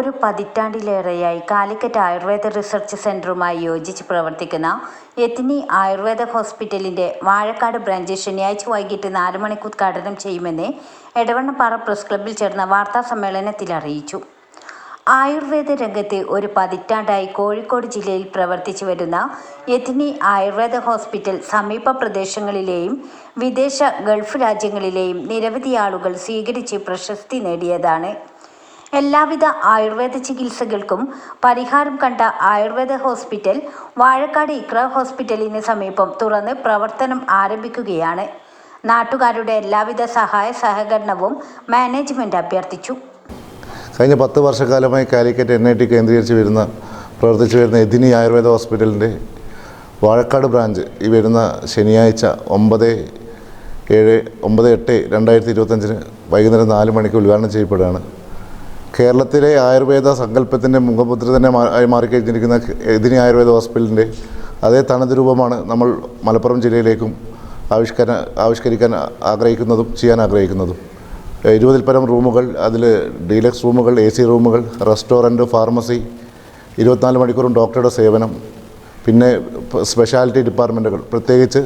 ഒരു പതിറ്റാണ്ടിലേറെയായി കാലിക്കറ്റ് ആയുർവേദ റിസർച്ച് സെന്ററുമായി യോജിച്ച് പ്രവർത്തിക്കുന്ന എത്തിനി ആയുർവേദ ഹോസ്പിറ്റലിന്റെ വാഴക്കാട് ബ്രാഞ്ച് ശനിയാഴ്ച വൈകിട്ട് നാല് മണിക്ക് ഉദ്ഘാടനം ചെയ്യുമെന്ന് എടവണ്ണപ്പാറ പ്രസ് ക്ലബ്ബിൽ ചേർന്ന വാർത്താ സമ്മേളനത്തിൽ അറിയിച്ചു. ആയുർവേദ രംഗത്ത് ഒരു പതിറ്റാണ്ടായി കോഴിക്കോട് ജില്ലയിൽ പ്രവർത്തിച്ചു വരുന്ന എത്നി ആയുർവേദ ഹോസ്പിറ്റൽ സമീപ പ്രദേശങ്ങളിലെയും വിദേശ ഗൾഫ് രാജ്യങ്ങളിലെയും നിരവധി ആളുകൾ സ്വീകരിച്ച് പ്രശസ്തി നേടിയതാണ്. എല്ലാവിധ ആയുർവേദ ചികിത്സകൾക്കും പരിഹാരം കണ്ട ആയുർവേദ ഹോസ്പിറ്റൽ വാഴക്കാട് ഇക്ര ഹോസ്പിറ്റലിന് സമീപം തുറന്ന് പ്രവർത്തനം ആരംഭിക്കുകയാണ്. നാട്ടുകാരുടെ എല്ലാവിധ സഹായ സഹകരണവും മാനേജ്മെന്റ് അഭ്യർത്ഥിച്ചു. കഴിഞ്ഞ പത്ത് വർഷക്കാലമായി കാലിക്കറ്റ് എൻ ഐ ടി കേന്ദ്രീകരിച്ച് വരുന്ന പ്രവർത്തിച്ചു വരുന്ന എദിനി ആയുർവേദ ഹോസ്പിറ്റലിന്റെ വാഴക്കാട് ബ്രാഞ്ച് ഈ വരുന്ന ശനിയാഴ്ച ഒമ്പത് ഏഴ് ഒമ്പത് എട്ട് രണ്ടായിരത്തി ഇരുപത്തഞ്ചിന് വൈകുന്നേരം നാല് മണിക്ക് ഉദ്ഘാടനം ചെയ്യപ്പെടുകയാണ്. കേരളത്തിലെ ആയുർവേദ സങ്കല്പത്തിന്റെ മുഖമുദ്ര തന്നെ മാറിക്കഴിഞ്ഞിരിക്കുന്ന എദിനി ആയുർവേദ ഹോസ്പിറ്റലിന്റെ അതേ തനത് രൂപമാണ് നമ്മൾ മലപ്പുറം ജില്ലയിലേക്കും ആവിഷ്കര ആവിഷ്കരിക്കാൻ ആഗ്രഹിക്കുന്നതും ചെയ്യാൻ ആഗ്രഹിക്കുന്നതും. ഇരുപതിൽ പരം റൂമുകൾ അതിൽ ഡീലക്സ് റൂമുകൾ എ സി റൂമുകൾ റെസ്റ്റോറന്റ് ഫാർമസി ഇരുപത്തിനാല് മണിക്കൂറും ഡോക്ടറുടെ സേവനം പിന്നെ സ്പെഷ്യാലിറ്റി ഡിപ്പാർട്ട്മെന്റുകൾ പ്രത്യേകിച്ച്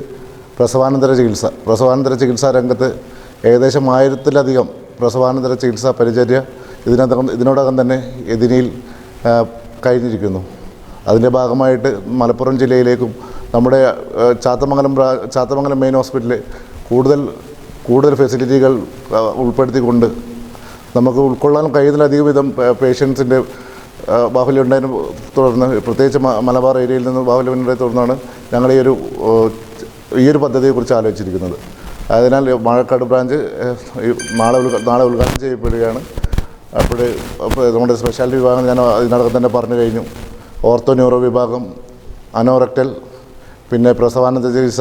പ്രസവാനന്തര ചികിത്സ. പ്രസവാനന്തര ചികിത്സാ രംഗത്ത് ഏകദേശം ആയിരത്തിലധികം പ്രസവാനന്തര ചികിത്സാ പരിചര്യ ഇതിനകം ഇതിനോടകം തന്നെ എതിനിയിൽ കഴിഞ്ഞിരിക്കുന്നു. അതിന്റെ ഭാഗമായിട്ട് മലപ്പുറം ജില്ലയിലേക്കും നമ്മുടെ ചാത്തമംഗലം ചാത്തമംഗലം മെയിൻ ഹോസ്പിറ്റലിൽ കൂടുതൽ കൂടുതൽ ഫെസിലിറ്റികൾ ഉൾപ്പെടുത്തിക്കൊണ്ട് നമുക്ക് ഉൾക്കൊള്ളാൻ കഴിയുന്നതിലധികം വിധം പേഷ്യൻസിന്റെ ബാഹുല്യം ഉണ്ടായതിനെ തുടർന്ന് പ്രത്യേകിച്ച് മലബാർ ഏരിയയിൽ നിന്ന് ബാഹുല്യം ഉണ്ടായി തുടർന്നാണ് ഞങ്ങൾ ഈ ഒരു ഈ ഒരു പദ്ധതിയെക്കുറിച്ച് ആലോചിച്ചിരിക്കുന്നത്. അതിനാൽ മഴക്കാട് ബ്രാഞ്ച് നാളെ നാളെ ഉദ്ഘാടനം ചെയ്യപ്പെടുകയാണ്. അപ്പോൾ അപ്പോൾ നമ്മുടെ സ്പെഷ്യാലിറ്റി വിഭാഗം ഞാൻ ഇതിനകം തന്നെ പറഞ്ഞു കഴിഞ്ഞു. ഓർത്തോ ന്യൂറോ വിഭാഗം അനോറക്റ്റൽ പിന്നെ പ്രസവാനന്ദ ചികിത്സ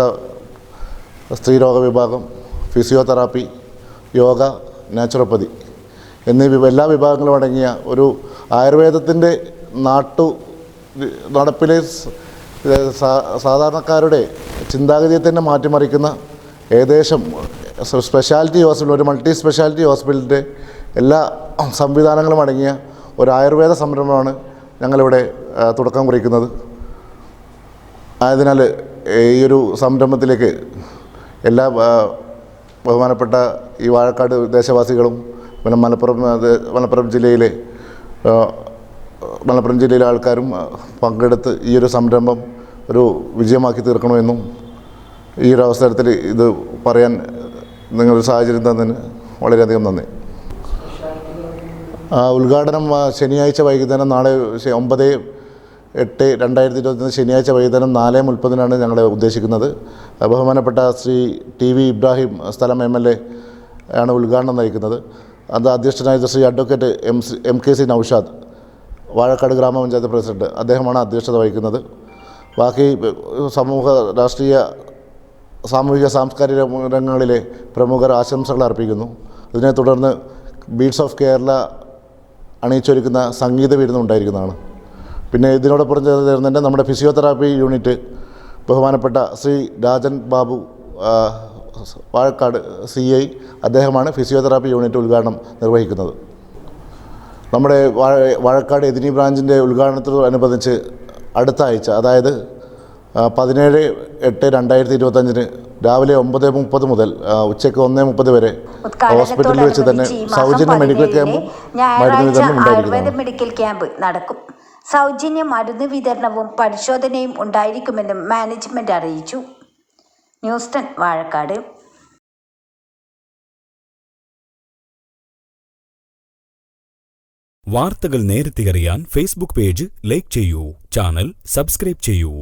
സ്ത്രീരോഗ വിഭാഗം ഫിസിയോതെറാപ്പി യോഗ നാച്ചുറോപ്പതി എന്നീ എല്ലാ വിഭാഗങ്ങളും അടങ്ങിയ ഒരു ആയുർവേദത്തിന്റെ നാട്ടു നടപ്പിലെ സാധാരണക്കാരുടെ ചിന്താഗതിയെ തന്നെ മാറ്റിമറിക്കുന്ന ഏകദേശം സ്പെഷ്യാലിറ്റി ഹോസ്പിറ്റൽ ഒരു മൾട്ടി സ്പെഷ്യാലിറ്റി ഹോസ്പിറ്റലിന്റെ എല്ലാ സംവിധാനങ്ങളും അടങ്ങിയ ഒരു ആയുർവേദ സംരംഭമാണ് ഞങ്ങളിവിടെ തുടക്കം കുറിക്കുന്നത്. ആയതിനാൽ ഈ ഒരു സംരംഭത്തിലേക്ക് എല്ലാ ബഹുമാനപ്പെട്ട ഈ വാഴക്കാട് ദേശവാസികളും പിന്നെ മലപ്പുറം മലപ്പുറം ജില്ലയിലെ മലപ്പുറം ജില്ലയിലെ ആൾക്കാരും പങ്കെടുത്ത് ഈ ഒരു സംരംഭം ഒരു വിജയമാക്കി തീർക്കണമെന്നും ഈ ഒരു അവസരത്തിൽ ഇത് പറയാൻ നിങ്ങളൊരു സാഹചര്യം തന്നതിന് വളരെയധികം നന്ദി. ഉദ്ഘാടനം ശനിയാഴ്ച വൈകുന്നേരം നാളെ ഒമ്പത് എട്ട് രണ്ടായിരത്തി ഇരുപത്തൊന്ന് ശനിയാഴ്ച വൈകുന്നേരം നാല് മുപ്പതിനാണ് ഞങ്ങൾ ഉദ്ദേശിക്കുന്നത്. ബഹുമാനപ്പെട്ട ശ്രീ ടി വി ഇബ്രാഹിം സ്ഥലം എം എൽ എ ആണ് ഉദ്ഘാടനം നയിക്കുന്നത് അത് അധ്യക്ഷനായത് Sri advocate M C M K C Noushad Vazhakkad grama panchayat president അദ്ദേഹമാണ് അധ്യക്ഷത വഹിക്കുന്നത്. ബാക്കി സമൂഹ രാഷ്ട്രീയ സാമൂഹിക സാംസ്കാരിക രംഗങ്ങളിലെ പ്രമുഖർ ആശംസകൾ അർപ്പിക്കുന്നു. ഇതിനെ തുടർന്ന് ബീഡ്സ് ഓഫ് കേരള അണിയിച്ചൊരുക്കുന്ന സംഗീത വിരുന്ന് ഉണ്ടായിരിക്കുന്നതാണ്. പിന്നെ ഇതിനോടൊപ്പം ചേർന്നിട്ട് നമ്മുടെ ഫിസിയോതെറാപ്പി യൂണിറ്റ് ബഹുമാനപ്പെട്ട ശ്രീ രാജൻ ബാബു വാഴക്കാട് സി ഐ അദ്ദേഹമാണ് ഫിസിയോതെറാപ്പി യൂണിറ്റ് ഉദ്ഘാടനം നിർവഹിക്കുന്നത്. നമ്മുടെ വാഴ വാഴക്കാട് എതിനി ബ്രാഞ്ചിന്റെ ഉദ്ഘാടനത്തോടനുബന്ധിച്ച് അടുത്ത ആഴ്ച അതായത് പതിനേഴ് എട്ട് രണ്ടായിരത്തി ഇരുപത്തഞ്ചിന് രാവിലെ ഒമ്പത് മുപ്പത് മുതൽ ഉച്ചയ്ക്ക് ഒന്ന് മുപ്പത് വരെ ഹോസ്പിറ്റലിൽ വെച്ച് തന്നെ സൗജന്യ മെഡിക്കൽ ക്യാമ്പ് ഞായറാഴ്ച ആയുർവേദ മെഡിക്കൽ ക്യാമ്പ് നടക്കും. സൗജന്യ മരുന്ന് വിതരണവും പരിശോധനയും ഉണ്ടായിരിക്കുമെന്നും മാനേജ്മെന്റ് അറിയിച്ചു. ന്യൂസ്റ്റൺ വാഴക്കാട്. വാർത്തകൾ നേരത്തെ അറിയാൻ ഫേസ്ബുക്ക് പേജ് ലൈക്ക് ചെയ്യൂ. ചാനൽ സബ്സ്ക്രൈബ് ചെയ്യൂ.